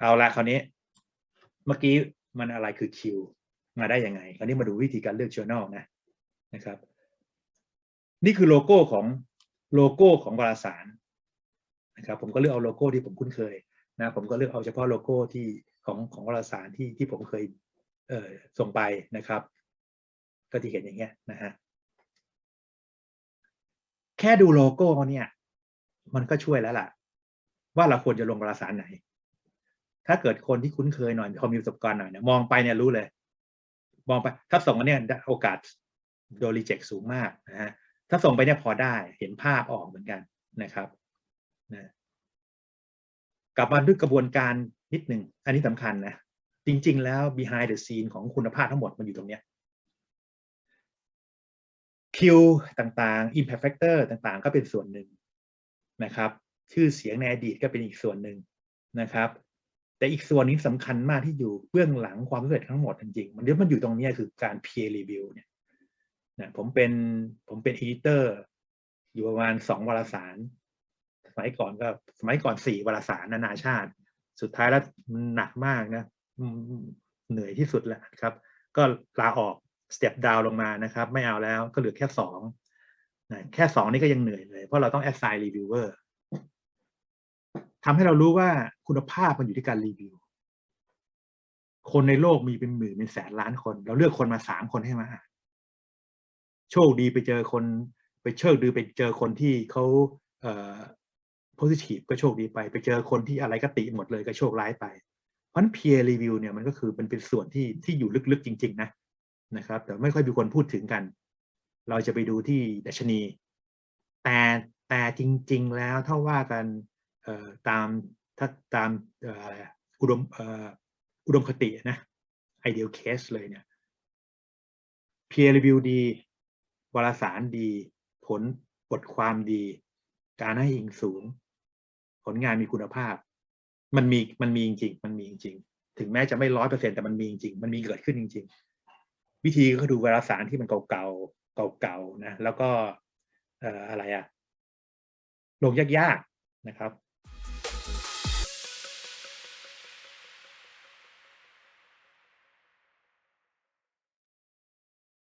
เอาละคราวนี้ เมื่อกี้มันอะไรคือคิวมาได้ยังไง คราวนี้มาดูวิธีการเลือก journal นะนะครับ นี่คือโลโก้ของโลโก้ของวารสารนะครับผมก็เลือกเอาโลโก้ที่ผมคุ้นเคยนะผมก็เลือกเอาเฉพาะโลโก้ที่ของของวารสารที่ที่ผมเคยเอ่อส่งไปนะครับ ก็ที่เห็นอย่างเงี้ยนะฮะแค่ดูโลโก้เนี่ย มันก็ช่วยแล้วล่ะ ว่าเราควรจะลงวารสารไหน ถ้าเกิดคนที่คุ้นเคยหน่อยพอมีประสบการณ์หน่อยเนี่ยมองไปเนี่ยรู้เลย มองไปถ้าส่งอันเนี้ยโอกาสโดนรีเจ็คสูงมากนะฮะถ้าส่งไปเนี่ยพอได้เห็นภาพออกเหมือนกันนะครับนะกลับมาด้วยกระบวนการนิดหนึ่งอันนี้สำคัญนะ จริง ๆ แล้ว behind the scene ของคุณภาพทั้งหมดมันอยู่ตรงเนี้ยคิวต่างๆ impact factor ต่างๆ ก็เป็นส่วนหนึ่งนะครับ ชื่อเสียงในอดีตก็เป็นอีกส่วนหนึ่งนะครับ แต่อีกส่วนนี้สำคัญมากที่อยู่เบื้องหลังความสำเร็จทั้งหมดจริงๆมันเดี๋ยวมันอยู่ตรงนี้คือการ peer review เนี่ยนะผมเป็นผมเป็น editor อยู่ประมาณสองวารสาร สมัยก่อนก็สมัยก่อนสี่วารสารนานาชาติ สุดท้ายแล้วมันหนักมากนะเหนื่อยที่สุดแล้วครับ ก็ลาออกสเต็ปดาวลงมานะครับ ไม่เอาแล้วก็เหลือแค่สองนะแค่สองนี่ก็ยังเหนื่อยเลย เพราะเราต้อง assign reviewer ทำให้เรารู้ว่าคุณภาพมันอยู่ที่การรีวิว คนในโลกมีเป็นหมื่นเป็นแสนล้านคน เราเลือกคนมาสามคนให้มาอ่านโชคดีไปเจอคน ไปเชิดดีไปเจอคนที่เขาเอ่อ positive ก็โชคดีไป ไปเจอคนที่อะไรก็ติหมดเลยก็โชคร้ายไป เพราะฉนั้น peer review เนี่ยมันก็คือมันเป็นส่วนที่ที่อยู่ลึกๆจริง ๆ นะนะครับ แต่ไม่ค่อยมีคนพูดถึงกัน เราจะไปดูที่ดัชนี แต่แต่จริง ๆ แล้วถ้าว่ากัน ตามถ้าตามอุดมอุดมคตินะ ideal case เลยเนี่ย peer review ดี วารสารดี ผลบทความดี การให้อิงสูง ผลงานมีคุณภาพ มันมีมันมีจริงมันมีจริงถึงแม้จะไม่ร้อยเปอร์เซ็นแต่มันมีจริงมันมีเกิดขึ้นจริง ๆ วิธีก็ดูวารสารที่มันเก่าๆเก่าๆนะ แล้วก็เอ่ออะไรอะลงยากๆนะครับ